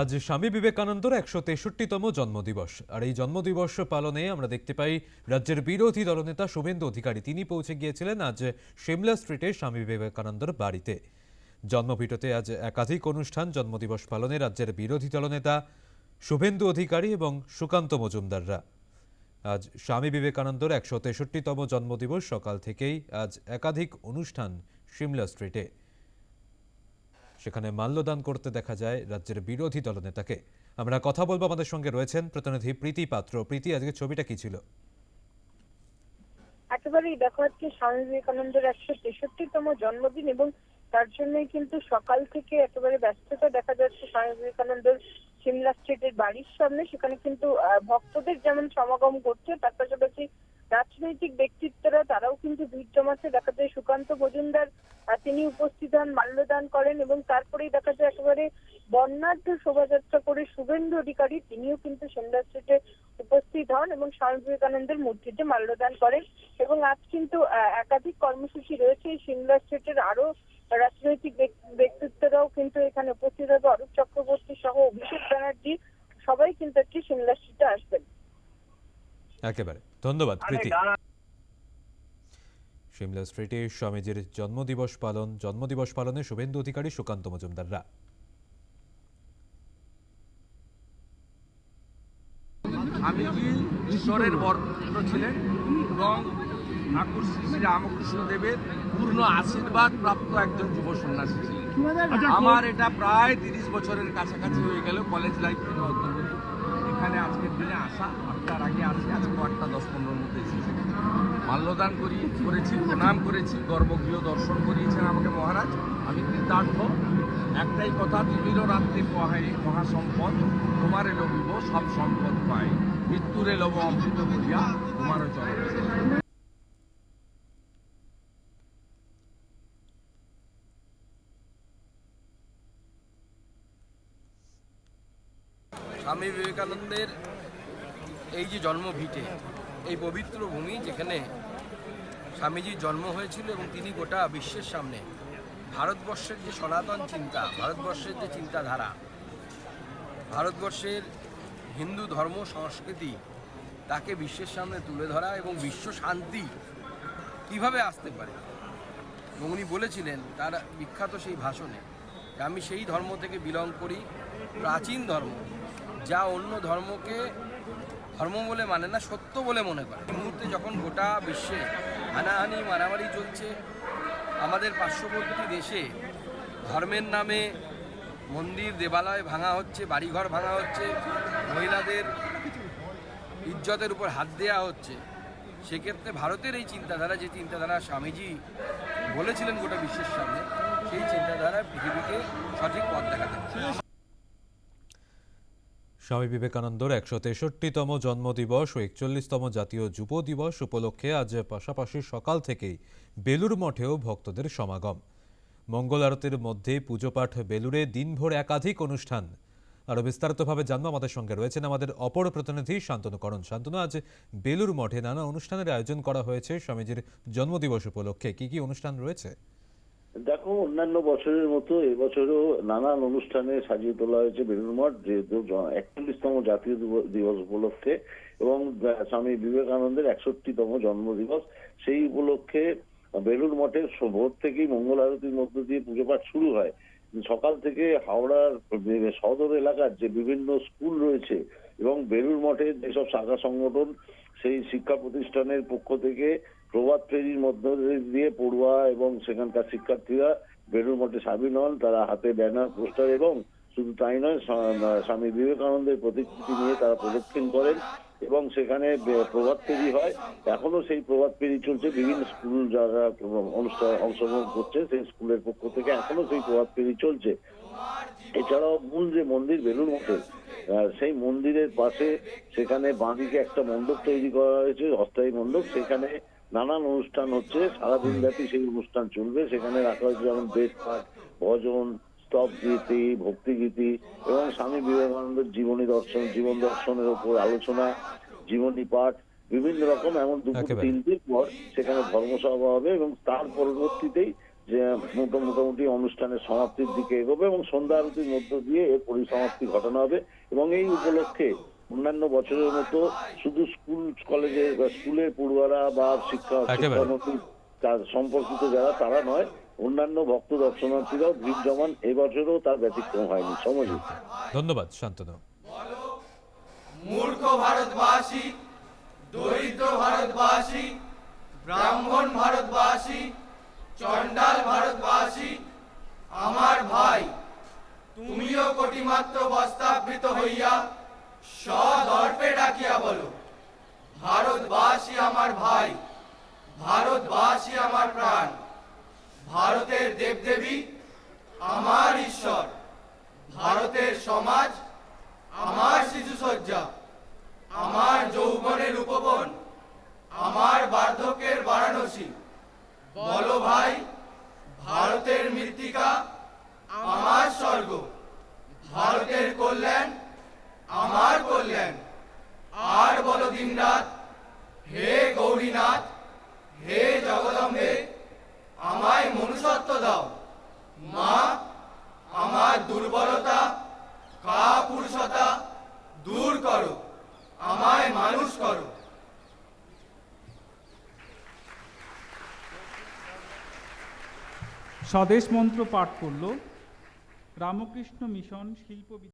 আজ স্বামী বিবেকানন্দর একশো তেষট্টিতম জন্মদিবস। আর এই জন্মদিবস পালনে আমরা দেখতে পাই, রাজ্যের বিরোধী দলনেতা শুভেন্দু অধিকারী, তিনি পৌঁছে গিয়েছিলেন আজ সিমলা স্ট্রিটে স্বামী বিবেকানন্দর বাড়িতে। জন্মভিটতে আজ একাধিক অনুষ্ঠান জন্মদিবস পালনে রাজ্যের বিরোধী দলনেতা শুভেন্দু অধিকারী এবং সুকান্ত মজুমদাররা। আজ স্বামী বিবেকানন্দর একশো তেষট্টিতম জন্মদিবস সকাল থেকেই আজ একাধিক অনুষ্ঠান সিমলা স্ট্রিটে। সেখানে মাল্যদান করতে দেখা যায় রাজ্যের বিরোধী দলনেতাকে। আমরা কথা বলব আমাদের সঙ্গে রয়েছেন প্রতিনিধি প্রীতি পাত্র। প্রীতি, আজকে ছবিটা কি ছিল? একেবারেই দেখা যাচ্ছে স্বামী বিবেকানন্দের একশো তেষট্টিতম জন্মদিন এবং তার জন্যই কিন্তু সকাল থেকে একেবারে ব্যস্ততা দেখা যাচ্ছে স্বামী বিবেকানন্দের সিমলা স্ট্রিটের বাড়ির সামনে। সেখানে কিন্তু ভক্তদের যেমন সমাগম করছে তার পাশাপাশি রাজনৈতিক ব্যক্তিত্বরা, তারাও কিন্তু ভিড় জমাচ্ছে দেখা যায়। সুকান্ত মজুমদার তিনি উপস্থিত হন মাল্যদান করেন এবং তারপরেই দেখা যায় একেবারে বর্ণাঢ্য শোভাযাত্রা করে শুভেন্দু অধিকারী তিনিও কিন্তু সিমলা স্ট্রিটে উপস্থিত হন এবং স্বামী বিবেকানন্দের মূর্তিতে মাল্যদান করেন এবং আজ কিন্তু একাধিক কর্মসূচি রয়েছে। এই সিমলা স্ট্রিটের আরও রাজনৈতিক ব্যক্তি- ব্যক্তিত্বরাও কিন্তু এখানে উপস্থিত হবে। অরূপ চক্রবর্তী সহ অভিষেক ব্যানার্জি সবাই কিন্তু একটি সিমলা স্ট্রিটে আসবেন। একেবারে। ধন্যবাদ প্রীতি। সিমলা স্ট্রিটে স্বামীজির জন্মদিবস পালন জন্মদিবস পালনে শুভেন্দু অধিকারী সুকান্ত মজুমদাররা। স্বামীজি ঈশ্বরের বরপুত্র ছিলেন? এবং ঠাকুর শ্রী রামকৃষ্ণ দেবের পূর্ণ আশীর্বাদ প্রাপ্ত একজন যুব সন্ন্যাসী ছিলেন। আমার এটা প্রায় তিরিশ বছরের কাছাকাছি হয়ে গেল কলেজ লাইফ থেকে এখানে আজকের দিনে আসা আপনার আগে আসি আজকে আটটা দশ পনেরোর মধ্যে এসেছি। মাল্যদান করি, করেছি, প্রণাম করেছি, গর্ভগৃহ দর্শন করিয়েছেন আমাকে মহারাজ। আমি কৃতার্থ। একটাই কথা, তিমিরও রাত্রি পহাই মহাসম্পদ তোমারে লভিব সব সম্পদ পাই। মৃত্যুরে লব অমৃত করিয়া, তোমারও চরণ স্বামী বিবেকানন্দের এই যে জন্মভিটে, এই পবিত্র ভূমি যেখানে স্বামীজির জন্ম হয়েছিল এবং তিনি গোটা বিশ্বের সামনে। ভারতবর্ষের যে সনাতন চিন্তা, ভারতবর্ষের যে চিন্তাধারা, ভারতবর্ষের হিন্দু ধর্ম, সংস্কৃতি, তাকে বিশ্বের সামনে তুলে ধরা এবং বিশ্ব শান্তি কীভাবে আসতে পারে? এবং উনি বলেছিলেন তার বিখ্যাত সেই ভাষণে যে আমি সেই ধর্ম থেকে বিলং করি, প্রাচীন ধর্ম, যা অন্য ধর্মকে ধর্ম বলে মানে না, সত্য বলে মনে করে। মুহূর্তে যখন গোটা বিশ্বে হানাহানি, মারামারি চলছে। আমাদের পার্শ্ববর্তী দেশে ধর্মের নামে মন্দির, দেবালয় ভাঙা হচ্ছে, বাড়িঘর ভাঙা হচ্ছে, মহিলাদের ইজ্জতের উপর হাত দেওয়া হচ্ছে। সেক্ষেত্রে ভারতের এই চিন্তাধারা, যে চিন্তাধারা স্বামীজি বলেছিলেন গোটা বিশ্বের সামনে, সেই চিন্তাধারা পৃথিবীকে সঠিক পথ দেখাতে স্বামী বিবেকানন্দর একশো তেষট্টিতম জন্মদিবস ও একচল্লিশতম জাতীয় যুব দিবস উপলক্ষে আজ পাশাপাশি সকাল থেকেই বেলুর মঠেও ভক্তদের সমাগম। মঙ্গল আরতির মধ্যে পুজোপাঠ বেলুরে দিনভর একাধিক অনুষ্ঠান। আরও বিস্তারিতভাবে জানব আমাদের সঙ্গে রয়েছেন আমাদের অপর প্রতিনিধি শান্তনু করণ। শান্তনু, আজ বেলুর মঠে নানা অনুষ্ঠানের আয়োজন করা হয়েছে স্বামীজির জন্মদিবস উপলক্ষে। কি কি অনুষ্ঠান রয়েছে? দেখো, অন্যান্য বছরের মতো এবছরও নানান অনুষ্ঠানে সাজিয়ে তোলা হয়েছে বেলুর মঠ, যেহেতু একচল্লিশতম জাতীয় দিবস উপলক্ষে এবং স্বামী বিবেকানন্দের একষট্টিতম জন্মদিবস। সেই উপলক্ষে বেলুর মঠের ভোর থেকেই মঙ্গল আরতির মধ্য দিয়ে পুজো পাঠ শুরু হয়। সকাল থেকে হাওড়ার সদর এলাকার যে বিভিন্ন স্কুল রয়েছে এবং বেলুর মঠের যেসব শাখা সংগঠন, সেই শিক্ষা প্রতিষ্ঠানের পক্ষ থেকে প্রভাত ফেরির মধ্য দিয়ে পড়ুয়া এবং সেখানকার শিক্ষার্থীরা বেলুর মঠে সামিল হন। তারা হাতে ব্যানার পোস্টার এবং শুধু তাই নয় স্বামী বিবেকানন্দের প্রতিকৃতি নিয়ে তারা প্রদক্ষিণ করেন এবং সেখানে প্রভাত ফেরি হয়। এখনও সেই প্রভাত ফেরি চলছে। বিভিন্ন স্কুল যারা অনুষ্ঠান অংশগ্রহণ করছে সেই স্কুলের পক্ষ থেকে এখনও সেই প্রভাত ফেরি চলছে। এছাড়াও মূল যে মন্দির বেলুর আহ, সেই মন্দিরের পাশে সেখানে বাঁদিকে একটা মণ্ডপ তৈরি করা হয়েছে অস্থায়ী মণ্ডপ। সেখানে নানান অনুষ্ঠান হচ্ছে সারাদিন ব্যাপী সেই অনুষ্ঠান চলবে সেখানে রাখা হয়েছে যেমন বেদ পাঠ ভজন স্তব গীতি ভক্তিগীতি এবং স্বামী বিবেকানন্দের জীবনী দর্শন জীবন দর্শনের উপর আলোচনা জীবনী পাঠ বিভিন্ন রকম এমন দুপুর। তিনটির পর সেখানে ধর্মসভা হবে এবং তার পরবর্তীতেই যে মোটা- মোটামুটি অনুষ্ঠানের সমাপ্তির দিকে এগোবে এবং সন্ধ্যা আরতির মধ্য দিয়ে এর পরিসমাপ্তি ঘটানো হবে এবং এই উপলক্ষে অন্যান্য বছরের মতো শুধু স্কুল কলেজের বা স্কুলের পড়ুয়ারা বা শিক্ষা। শিক্ষানবিশ তার সম্পর্কিত যারা তারা নয় অন্যান্য ভক্ত দর্শনার্থীরাও ভিড় জমান এবছরও তার ব্যতিক্রম হয়নি। সমজিৎ ধন্যবাদ শান্তনু। মূর্খ ভারতবাসী দরিদ্র ভারতবাসী ব্রাহ্মণ ভারতবাসী চণ্ডাল ভারতবাসী আমার ভাই তুমিও কোটিমাত্র বস্তাবৃত হইয়া সদর্পে ডাকিয়া বলো, ভারতবাসী আমার ভাই, ভারতবাসী আমার প্রাণ, ভারতের দেবদেবী আমার ঈশ্বর, ভারতের সমাজ আমার শিশুসজ্জা, আমার যৌবনের উপবন, আমার বার্ধক্যের বারাণসী, বলো ভাই ভারতের মৃত্তিকা আমার স্বর্গ ভারতের কল্যাণ আমার কল্যাণ আর বলো দিনরাত হে গৌরীনাথ হে জগদম্বে, আমায় মনুষ্যত্ব দাও। মা, আমার দুর্বলতা, কাপুরুষতা দূর করো, আমায় মানুষ করো। স্বদেশ মন্ত্র পাঠ করল রামকৃষ্ণ মিশন শিল্প